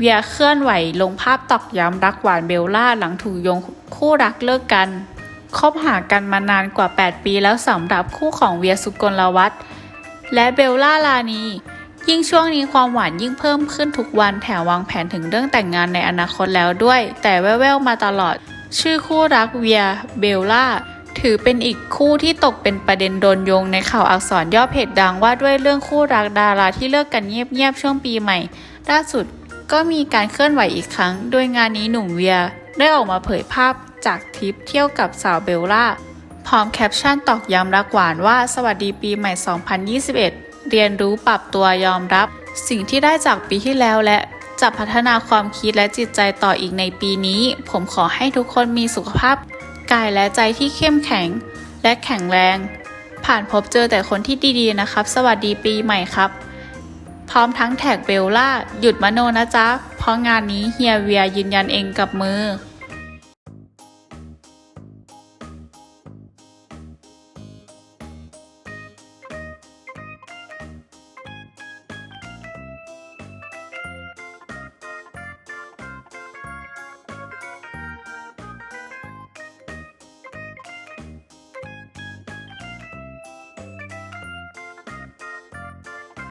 เวียเคลื่อนไหวลงภาพตอกย้ำรักหวานเบลล่าหลังถูกโยงคู่รักเลิกกัน คบหากันมานานกว่า 8 ปีแล้วสำหรับคู่ของเวียสุกลวัฒน์และเบลล่าลานี ยิ่งช่วงนี้ความหวานยิ่งเพิ่มขึ้นทุกวันแถมวางแผนถึงเรื่องแต่งงานในอนาคตแล้วด้วย แต่แว่วๆมาตลอด ชื่อคู่รักเวียเบลล่าถือเป็นอีกคู่ที่ตกเป็นประเด็นโดนโยงในข่าวอักษรย่อเพจดังว่าด้วยเรื่องคู่รักดาราที่เลิกกันเงียบๆช่วงปีใหม่ล่าสุด ก็มีการเคลื่อนไหวอีกครั้ง โดยงานนี้หนุ่มเวียได้ออกมาเผยภาพจากทริปเที่ยวกับสาวเบลล่า พร้อมแคปชั่นตอกย้ำรักหวานว่าสวัสดีปีใหม่ 2021 เรียนรู้ปรับตัวยอมรับ สิ่งที่ได้จากปีที่แล้วและจะพัฒนาความคิดและจิตใจต่ออีกในปีนี้ ผมขอให้ทุกคนมีสุขภาพ กายและใจที่เข้มแข็ง และแข็งแรง ผ่านพบเจอแต่คนที่ดีๆนะครับ สวัสดีปีใหม่ครับ พร้อมทั้งแท็กเบลล่า หยุดมโนนะจ๊ะ เพราะงานนี้เฮียเวียยืนยันเองกับมือ